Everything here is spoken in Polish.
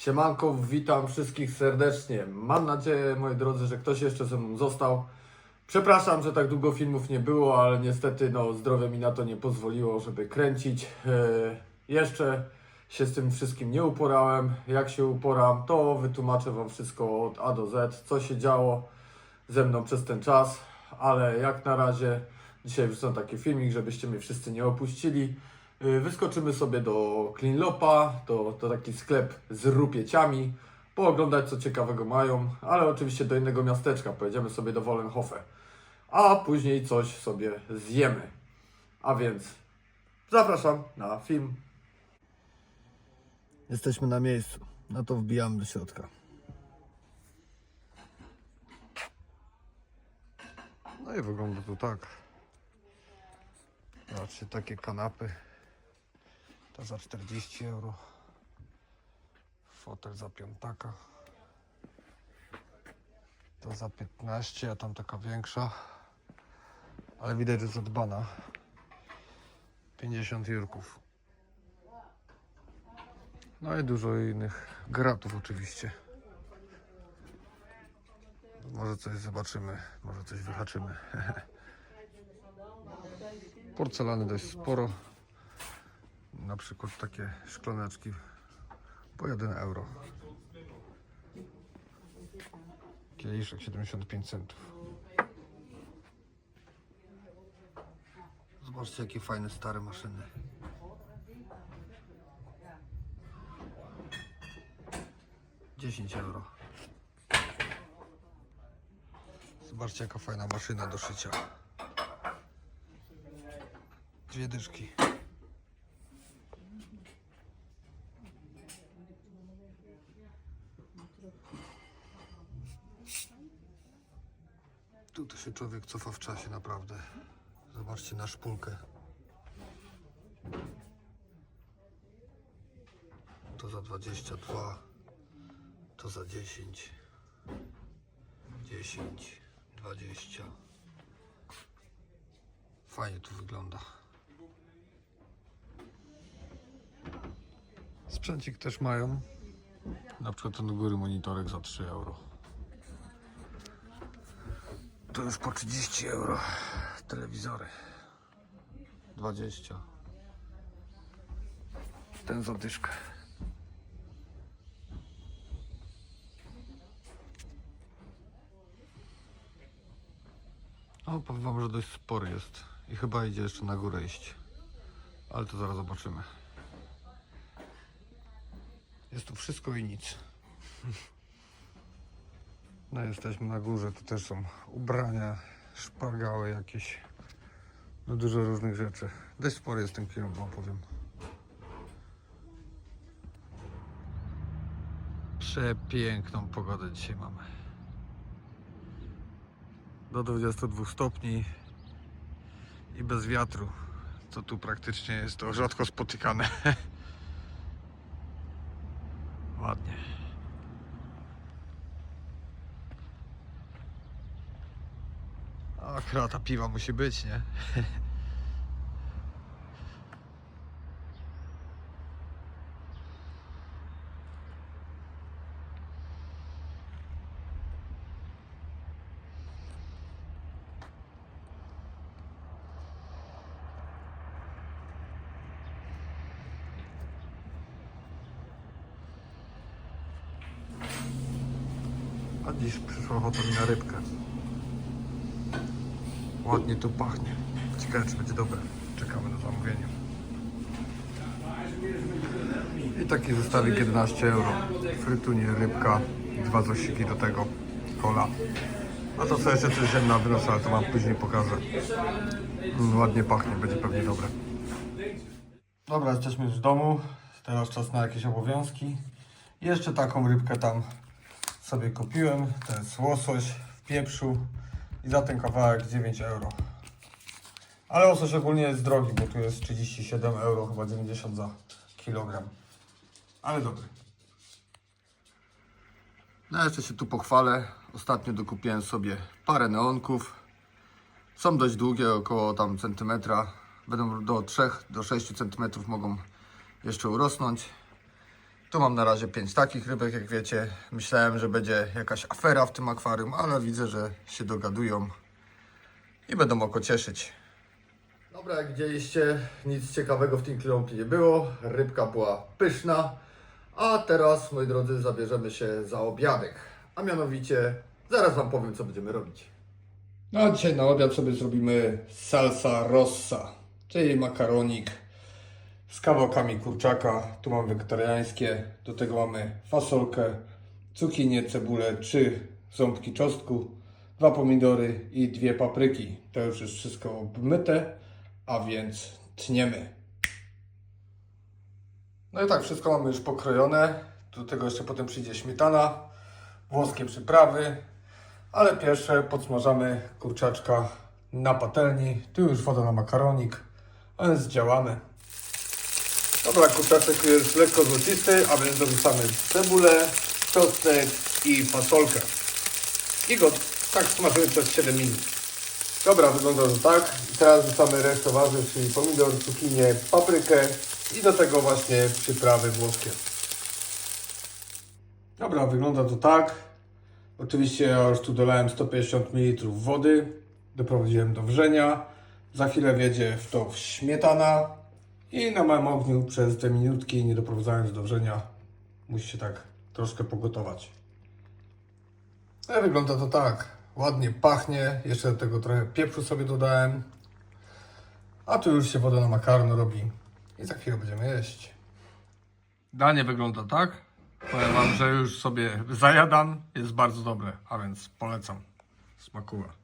Siemanko, witam wszystkich serdecznie. Mam nadzieję, moi drodzy, że ktoś jeszcze ze mną został. Przepraszam, że tak długo filmów nie było, ale niestety no, zdrowie mi na to nie pozwoliło, żeby kręcić. E, jeszcze się z tym wszystkim nie uporałem. Jak się uporam, to wytłumaczę Wam wszystko od A do Z, co się działo ze mną przez ten czas, ale jak na razie dzisiaj wrzucam taki filmik, żebyście mnie wszyscy nie opuścili. Yy, Wyskoczymy sobie do Cleanlopa, to, to taki sklep z rupieciami, pooglądać co ciekawego mają, ale oczywiście do innego miasteczka, pojedziemy sobie do Wollenhofe, a później coś sobie zjemy. A więc zapraszam na film. Jesteśmy na miejscu, no to wbijamy do środka. No i wygląda to tak. Zobaczcie, takie kanapy. To za 40 euro. Fotel za piątaka. To za 15, a tam taka większa. Ale widać, że zadbana. 50 jurków. No i dużo innych gratów oczywiście. Może coś zobaczymy, może coś wyhaczymy. Porcelany dość sporo. Na przykład takie szklaneczki po 1 euro. Kieliszek 75 centów. Zobaczcie jakie fajne stare maszyny. Dziesięć euro. Zobaczcie jaka fajna maszyna do szycia. Dwie dyszki. Tu to się człowiek cofa w czasie naprawdę. Zobaczcie na szpulkę. To za 22. To za 10. 10, 20. Fajnie tu wygląda. Sprzęcik też mają. Na przykład ten do góry monitorek za 3 euro. To już po 30 euro. Telewizory. 20. Ten za dyszkę. O, powiem wam, że dość spory jest. I chyba idzie jeszcze na górę iść. Ale to zaraz zobaczymy. Jest tu wszystko i nic. No jesteśmy na górze, tu też są ubrania, szpargały jakieś. No dużo różnych rzeczy. Dość spory jest ten kierunek, wam powiem. Przepiękną pogodę dzisiaj mamy. Do 22 stopni i bez wiatru, co tu praktycznie jest to rzadko spotykane. Ładnie. A krata piwa musi być, nie? A dziś przyszła ochota mi na rybkę. Ładnie tu pachnie. Ciekawe czy będzie dobre. Czekamy na zamówienie. I taki zestawik 11 euro. Frytunie, rybka dwa zosiki do tego. Kola. A to co jeszcze coś na wynos, ale to wam później pokażę. Mm, ładnie pachnie, będzie pewnie dobre. Dobra, jesteśmy już w domu. Teraz czas na jakieś obowiązki. Jeszcze taką rybkę tam sobie kupiłem. To jest łosoś w pieprzu i za ten kawałek 9 euro. Ale łosoś ogólnie jest drogi, bo tu jest 37 euro, chyba 90 za kilogram. Ale dobry. No jeszcze się tu pochwalę. Ostatnio dokupiłem sobie parę neonków. Są dość długie, około tam centymetra. Będą do 3 do 6 centymetrów mogą jeszcze urosnąć. Tu mam na razie pięć takich rybek, jak wiecie. Myślałem, że będzie jakaś afera w tym akwarium, ale widzę, że się dogadują i będą oko cieszyć. Dobra, jak widzieliście, nic ciekawego w tym kląpie nie było. Rybka była pyszna. A teraz, moi drodzy, zabierzemy się za obiadek. A mianowicie, zaraz Wam powiem, co będziemy robić. No a dzisiaj na obiad sobie zrobimy salsa rossa, czyli makaronik z kawałkami kurczaka. Tu mamy wegetariańskie, do tego mamy fasolkę, cukinię, cebulę, trzy ząbki czosnku, dwa pomidory i dwie papryki. To już jest wszystko obmyte, a więc tniemy. No i tak, wszystko mamy już pokrojone. Do tego jeszcze potem przyjdzie śmietana, włoskie przyprawy, ale pierwsze podsmażamy kurczaczka na patelni. Tu już woda na makaronik, a więc działamy. Dobra, kurczaczek jest lekko złocisty, a więc dorzucamy cebulę, czosnek i fasolkę. I go tak smażymy przez 7 minut. Dobra, wygląda to tak. Teraz wrzucamy resztę warzyw, czyli pomidor, cukinię, paprykę i do tego właśnie przyprawy włoskie. Dobra, wygląda to tak. Oczywiście ja już tu dolałem 150 ml wody, doprowadziłem do wrzenia. Za chwilę wjedzie w to śmietana i na małym ogniu przez te minutki, nie doprowadzając do wrzenia, musi się tak troszkę pogotować. No wygląda to tak. Ładnie pachnie. Jeszcze do tego trochę pieprzu sobie dodałem. A tu już się woda na makaron robi. I za chwilę będziemy jeść. Danie wygląda tak. Powiem Wam, że już sobie zajadam. Jest bardzo dobre, a więc polecam. Smakuje.